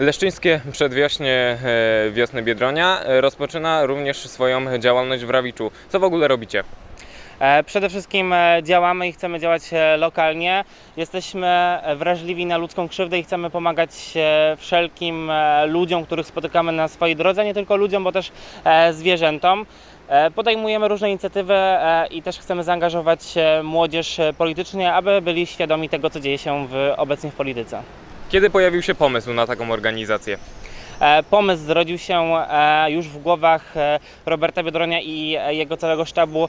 Leszczyńskie przedwiośnie e, wiosny Biedronia e, rozpoczyna również swoją działalność w Rawiczu. Co w ogóle robicie? E, Przede wszystkim działamy i chcemy działać lokalnie. Jesteśmy wrażliwi na ludzką krzywdę i chcemy pomagać wszelkim ludziom, których spotykamy na swojej drodze, nie tylko ludziom, bo też zwierzętom. Podejmujemy różne inicjatywy i też chcemy zaangażować młodzież politycznie, aby byli świadomi tego, co dzieje się w, obecnie w polityce. Kiedy pojawił się pomysł na taką organizację? E, Pomysł zrodził się e, już w głowach e, Roberta Biedronia i jego całego sztabu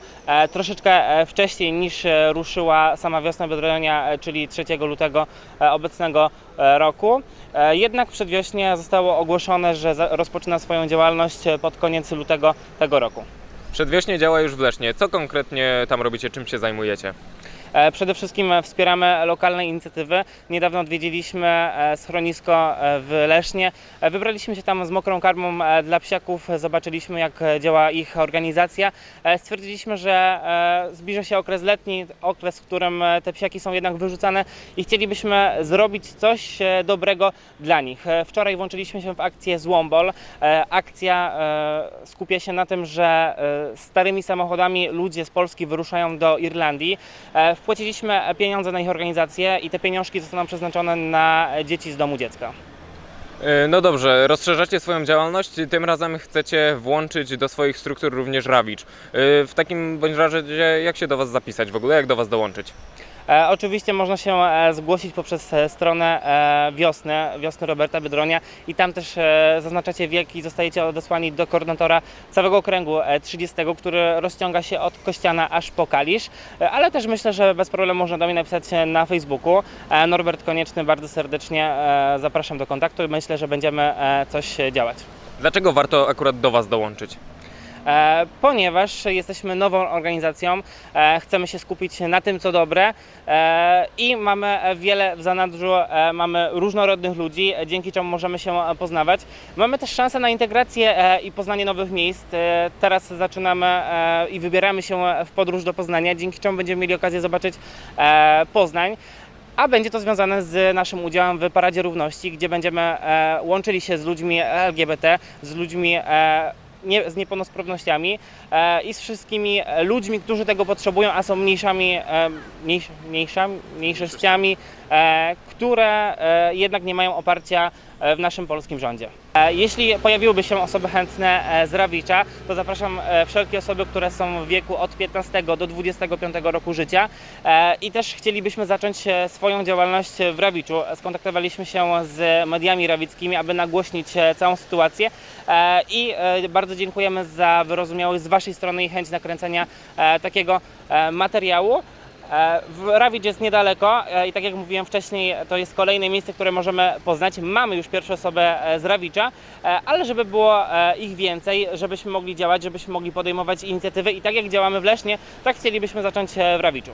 troszeczkę wcześniej niż ruszyła sama wiosna Biedronia, czyli 3 lutego obecnego roku. Jednak przedwiośnie zostało ogłoszone, że rozpoczyna swoją działalność pod koniec lutego tego roku. Przedwiośnie działa już w Lesznie. Co konkretnie tam robicie? Czym się zajmujecie? E, Przede wszystkim e, wspieramy lokalne inicjatywy. Niedawno odwiedziliśmy e, schronisko w Lesznie. Wybraliśmy się tam z mokrą karmą dla psiaków, zobaczyliśmy jak działa ich organizacja. Stwierdziliśmy, że zbliża się okres letni, okres, w którym te psiaki są jednak wyrzucane i chcielibyśmy zrobić coś dobrego dla nich. Wczoraj włączyliśmy się w akcję Złombol. Akcja skupia się na tym, że starymi samochodami ludzie z Polski wyruszają do Irlandii. Wpłaciliśmy pieniądze na ich organizację i te pieniążki zostaną przeznaczone na dzieci z domu dziecka. E, No dobrze, rozszerzacie swoją działalność, tym razem chcecie włączyć do swoich struktur również Rawicz. E, W takim bądź razie jak się do Was zapisać w ogóle, jak do Was dołączyć? E, oczywiście można się e, zgłosić poprzez e, stronę wiosny, wiosny Roberta Biedronia i tam też zaznaczacie wiek i zostajecie odesłani do koordynatora całego okręgu e, 30, który rozciąga się od Kościana aż po Kalisz, ale też myślę, że bez problemu można do mnie napisać na Facebooku. Norbert Konieczny, bardzo serdecznie zapraszam do kontaktu i myślę, że będziemy coś działać. Dlaczego warto akurat do Was dołączyć? E, ponieważ jesteśmy nową organizacją, e, chcemy się skupić na tym, co dobre e, i mamy wiele w zanadrzu, mamy różnorodnych ludzi, dzięki czemu możemy się poznawać. Mamy też szansę na integrację i poznanie nowych miejsc. Teraz zaczynamy i wybieramy się w podróż do Poznania, dzięki czemu będziemy mieli okazję zobaczyć Poznań. A będzie to związane z naszym udziałem w Paradzie Równości, gdzie będziemy łączyli się z ludźmi LGBT, z ludźmi nie, z niepełnosprawnościami e, i z wszystkimi e, ludźmi, którzy tego potrzebują, a są mniejszymi, e, mniejsz, mniejszymi mniejszościami, e, które e, jednak nie mają oparcia e, w naszym polskim rządzie. E, Jeśli pojawiłyby się osoby chętne e, z Rawicza, to zapraszam e, wszelkie osoby, które są w wieku od 15 do 25 roku życia i też chcielibyśmy zacząć swoją działalność w Rawiczu. Skontaktowaliśmy się z mediami rawickimi, aby nagłośnić całą sytuację i bardzo dziękujemy za wyrozumiałość z Waszej strony i chęć nakręcenia takiego materiału. E, W Rawicz jest niedaleko e, i tak jak mówiłem wcześniej, to jest kolejne miejsce, które możemy poznać. Mamy już pierwszą osobę e, z Rawicza, ale żeby było ich więcej, żebyśmy mogli działać, żebyśmy mogli podejmować inicjatywy i tak jak działamy w Lesznie, tak chcielibyśmy zacząć w Rawiczu.